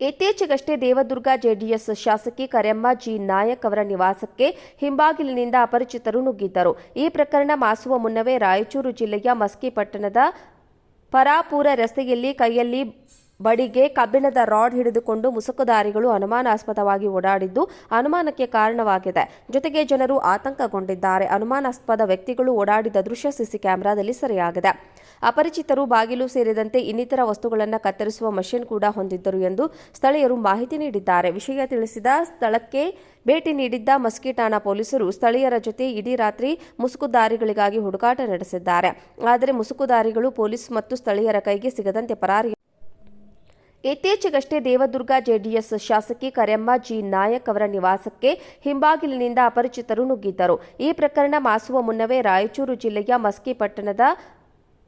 ಇತ್ತೀಚೆಗಷ್ಟೇ ದೇವದುರ್ಗ ಜೆಡಿಎಸ್ ಶಾಸಕಿ ಕರೆಮ್ಮ ಜಿ ನಾಯಕ್ ಅವರ ನಿವಾಸಕ್ಕೆ ಹಿಂಬಾಗಿಲಿನಿಂದ ಅಪರಿಚಿತರು ನುಗ್ಗಿದ್ದರು. ಈ ಪ್ರಕರಣ ಮಾಸುವ ಮುನ್ನವೇ ರಾಯಚೂರು ಜಿಲ್ಲೆಯ ಮಸ್ಕಿ ಪಟ್ಟಣದ ಪರಾಪೂರ ರಸ್ತೆಯಲ್ಲಿ ಕೈಯಲ್ಲಿ ಬಡಿಗೆ ಕಬ್ಬಿಣದ ರಾಡ್ ಹಿಡಿದುಕೊಂಡು ಮುಸುಕುದಾರಿಗಳು ಅನುಮಾನಾಸ್ಪದವಾಗಿ ಓಡಾಡಿದ್ದು ಅನುಮಾನಕ್ಕೆ ಕಾರಣವಾಗಿದೆ. ಜೊತೆಗೆ ಜನರು ಆತಂಕಗೊಂಡಿದ್ದಾರೆ. ಅನುಮಾನಾಸ್ಪದ ವ್ಯಕ್ತಿಗಳು ಓಡಾಡಿದ ದೃಶ್ಯ ಸಿಸಿ ಕ್ಯಾಮೆರಾದಲ್ಲಿ ಸೆರೆಯಾಗಿದೆ. ಅಪರಿಚಿತರು ಬಾಗಿಲು ಸೇರಿದಂತೆ ಇನ್ನಿತರ ವಸ್ತುಗಳನ್ನು ಕತ್ತರಿಸುವ ಮಷಿನ್ ಕೂಡ ಹೊಂದಿದ್ದರು ಎಂದು ಸ್ಥಳೀಯರು ಮಾಹಿತಿ ನೀಡಿದ್ದಾರೆ. ವಿಷಯ ತಿಳಿಸಿದ ಸ್ಥಳಕ್ಕೆ ಭೇಟಿ ನೀಡಿದ್ದ ಮಸ್ಕಿ ಠಾಣಾ ಪೊಲೀಸರು ಸ್ಥಳೀಯರ ಜೊತೆ ಇಡೀ ರಾತ್ರಿ ಮುಸುಕುದಾರಿಗಳಿಗಾಗಿ ಹುಡುಕಾಟ ನಡೆಸಿದ್ದಾರೆ. ಆದರೆ ಮುಸುಕುದಾರಿಗಳು ಪೊಲೀಸ್ ಮತ್ತು ಸ್ಥಳೀಯರ ಕೈಗೆ ಸಿಗದಂತೆ ಪರಾರಿ ಇತ್ತೀಚೆಗಷ್ಟೇ ದೇವದುರ್ಗ ಜೆಡಿಎಸ್ ಶಾಸಕಿ ಕರೆಮ್ಮ ಜಿ ನಾಯಕ್ ಅವರ ನಿವಾಸಕ್ಕೆ ಹಿಂಬಾಗಿಲಿನಿಂದ ಅಪರಿಚಿತರು ನುಗ್ಗಿದ್ದರು. ಈ ಪ್ರಕರಣ ಮಾಸುವ ಮುನ್ನವೇ ರಾಯಚೂರು ಜಿಲ್ಲೆಯ ಮಸ್ಕಿ ಪಟ್ಟಣದ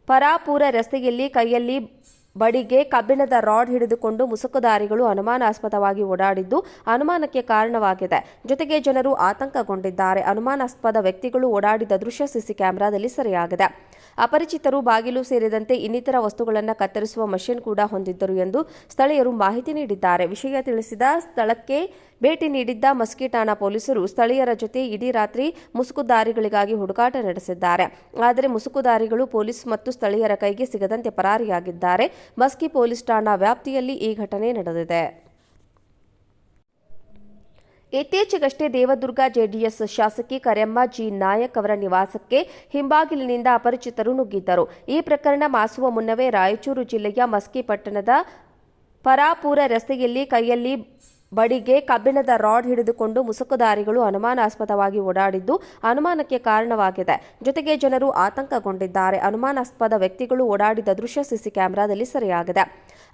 ಪರಾಪುರ ರಸ್ತೆಯಲ್ಲಿ ಕೈಯಲ್ಲಿ ಬಡಿಗೆ ಕಬ್ಬಿಣದ ರಾಡ್ ಹಿಡಿದುಕೊಂಡು ಮುಸುಕುದಾರಿಗಳು ಅನುಮಾನಾಸ್ಪದವಾಗಿ ಓಡಾಡಿದ್ದು ಅನುಮಾನಕ್ಕೆ ಕಾರಣವಾಗಿದೆ. ಜೊತೆಗೆ ಜನರು ಆತಂಕಗೊಂಡಿದ್ದಾರೆ. ಅನುಮಾನಾಸ್ಪದ ವ್ಯಕ್ತಿಗಳು ಓಡಾಡಿದ ದೃಶ್ಯ ಸಿಸಿ ಕ್ಯಾಮೆರಾದಲ್ಲಿ ಸೆರೆಯಾಗಿದೆ. ಅಪರಿಚಿತರು ಬಾಗಿಲು ಸೇರಿದಂತೆ ಇನ್ನಿತರ ವಸ್ತುಗಳನ್ನು ಕತ್ತರಿಸುವ ಮಷಿನ್ ಕೂಡ ಹೊಂದಿದ್ದರು ಎಂದು ಸ್ಥಳೀಯರು ಮಾಹಿತಿ ನೀಡಿದ್ದಾರೆ. ವಿಷಯ ತಿಳಿಸಿದ ಸ್ಥಳಕ್ಕೆ ಭೇಟಿ ನೀಡಿದ್ದ ಮಸ್ಕಿ ಠಾಣಾ ಪೊಲೀಸರು ಸ್ಥಳೀಯರ ಜೊತೆ ಇಡೀ ರಾತ್ರಿ ಮುಸುಕುದಾರಿಗಳಿಗಾಗಿ ಹುಡುಕಾಟ ನಡೆಸಿದ್ದಾರೆ. ಆದರೆ ಮುಸುಕುದಾರಿಗಳು ಪೊಲೀಸ್ ಮತ್ತು ಸ್ಥಳೀಯರ ಕೈಗೆ ಸಿಗದಂತೆ ಪರಾರಿಯಾಗಿದ್ದಾರೆ. ಮಸ್ಕಿ ಪೊಲೀಸ್ ಠಾಣಾ ವ್ಯಾಪ್ತಿಯಲ್ಲಿ ಈ ಘಟನೆ ನಡೆದಿದೆ. ಇತ್ತೀಚೆಗಷ್ಟೇ ದೇವದುರ್ಗ ಜೆಡಿಎಸ್ ಶಾಸಕಿ ಕರೆಮ್ಮ ಜಿ ನಾಯಕ್ ಅವರ ನಿವಾಸಕ್ಕೆ ಹಿಂಬಾಗಿಲಿನಿಂದ ಅಪರಿಚಿತರು ನುಗ್ಗಿದ್ದರು. ಈ ಪ್ರಕರಣ ಮಾಸುವ ಮುನ್ನವೇ ರಾಯಚೂರು ಜಿಲ್ಲೆಯ ಮಸ್ಕಿ ಪಟ್ಟಣದ ಪರಾಪೂರ ರಸ್ತೆಯಲ್ಲಿ ಕೈಯಲ್ಲಿ ಬಡಿಗೆ ಕಬ್ಬಿಣದ ರಾಡ್ ಹಿಡಿದುಕೊಂಡು ಮುಸುಕುದಾರಿಗಳು ಅನುಮಾನಾಸ್ಪದವಾಗಿ ಓಡಾಡಿದ್ದು ಅನುಮಾನಕ್ಕೆ ಕಾರಣವಾಗಿದೆ. ಜೊತೆಗೆ ಜನರು ಆತಂಕಗೊಂಡಿದ್ದಾರೆ. ಅನುಮಾನಾಸ್ಪದ ವ್ಯಕ್ತಿಗಳು ಓಡಾಡಿದ ದೃಶ್ಯ ಸಿಸಿ ಕ್ಯಾಮೆರಾದಲ್ಲಿ ಸೆರೆಯಾಗಿದೆ.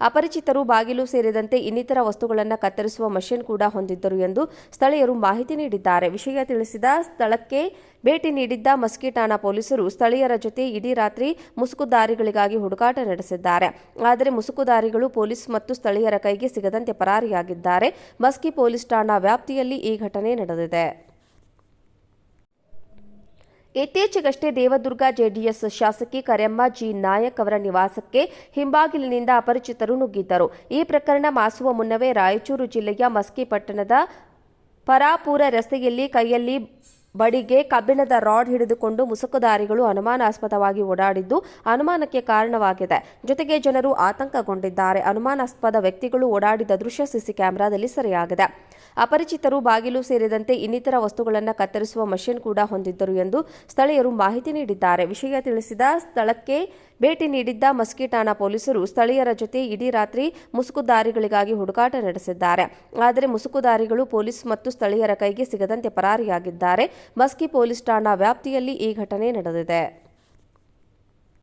ಅಪರಿಚಿತರು ಬಾಗಿಲು ಸೇರಿದಂತೆ ಇನ್ನಿತರ ವಸ್ತುಗಳನ್ನು ಕತ್ತರಿಸುವ ಮಷಿನ್ ಕೂಡ ಹೊಂದಿದ್ದರು ಎಂದು ಸ್ಥಳೀಯರು ಮಾಹಿತಿ ನೀಡಿದ್ದಾರೆ. ವಿಷಯ ತಿಳಿಸಿದ ಸ್ಥಳಕ್ಕೆ ಭೇಟಿ ನೀಡಿದ್ದ ಮಸ್ಕಿ ಠಾಣಾ ಪೊಲೀಸರು ಸ್ಥಳೀಯರ ಜೊತೆ ಇಡೀ ರಾತ್ರಿ ಮುಸುಕುದಾರಿಗಳಿಗಾಗಿ ಹುಡುಕಾಟ ನಡೆಸಿದ್ದಾರೆ. ಆದರೆ ಮುಸುಕುದಾರಿಗಳು ಪೊಲೀಸ್ ಮತ್ತು ಸ್ಥಳೀಯರ ಕೈಗೆ ಸಿಗದಂತೆ ಪರಾರಿಯಾಗಿದ್ದಾರೆ. ಮಸ್ಕಿ ಪೊಲೀಸ್ ಠಾಣಾ ವ್ಯಾಪ್ತಿಯಲ್ಲಿ ಈ ಘಟನೆ ನಡೆದಿದೆ. ಇತ್ತೀಚೆಗಷ್ಟೇ ದೇವದುರ್ಗ ಜೆಡಿಎಸ್ ಶಾಸಕಿ ಕರೆಮ್ಮ ಜಿ ನಾಯಕ್ ಅವರ ನಿವಾಸಕ್ಕೆ ಹಿಂಬಾಗಿಲಿನಿಂದ ಅಪರಿಚಿತರು ನುಗ್ಗಿದ್ದರು. ಈ ಪ್ರಕರಣ ಮಾಸುವ ಮುನ್ನವೇ ರಾಯಚೂರು ಜಿಲ್ಲೆಯ ಮಸ್ಕಿ ಪಟ್ಟಣದ ಪರಾಪೂರ ರಸ್ತೆಯಲ್ಲಿ ಕೈಯಲ್ಲಿ ಬಡಿಗೆ ಕಬ್ಬಿಣದ ರಾಡ್ ಹಿಡಿದುಕೊಂಡು ಮುಸುಕುದಾರಿಗಳು ಅನುಮಾನಾಸ್ಪದವಾಗಿ ಓಡಾಡಿದ್ದು ಅನುಮಾನಕ್ಕೆ ಕಾರಣವಾಗಿದೆ. ಜೊತೆಗೆ ಜನರು ಆತಂಕಗೊಂಡಿದ್ದಾರೆ. ಅನುಮಾನಾಸ್ಪದ ವ್ಯಕ್ತಿಗಳು ಓಡಾಡಿದ ದೃಶ್ಯ ಸಿಸಿ ಕ್ಯಾಮೆರಾದಲ್ಲಿ ಸೆರೆಯಾಗಿದೆ. ಅಪರಿಚಿತರು ಬಾಗಿಲು ಸೇರಿದಂತೆ ಇನ್ನಿತರ ವಸ್ತುಗಳನ್ನು ಕತ್ತರಿಸುವ ಮಷಿನ್ ಕೂಡ ಹೊಂದಿದ್ದರು ಎಂದು ಸ್ಥಳೀಯರು ಮಾಹಿತಿ ನೀಡಿದ್ದಾರೆ. ವಿಷಯ ತಿಳಿಸಿದ ಸ್ಥಳಕ್ಕೆ ಭೇಟಿ ನೀಡಿದ್ದ ಮಸ್ಕಿ ಠಾಣಾ ಪೊಲೀಸರು ಸ್ಥಳೀಯರ ಜೊತೆ ಇಡೀ ರಾತ್ರಿ ಮುಸುಕುದಾರಿಗಳಿಗಾಗಿ ಹುಡುಕಾಟ ನಡೆಸಿದ್ದಾರೆ. ಆದರೆ ಮುಸುಕುದಾರಿಗಳು ಪೊಲೀಸ್ ಮತ್ತು ಸ್ಥಳೀಯರ ಕೈಗೆ ಸಿಗದಂತೆ ಪರಾರಿಯಾಗಿದ್ದಾರೆ. ಮಸ್ಕಿ ಪೊಲೀಸ್ ಠಾಣಾ ವ್ಯಾಪ್ತಿಯಲ್ಲಿ ಈ ಘಟನೆ ನಡೆದಿದೆ.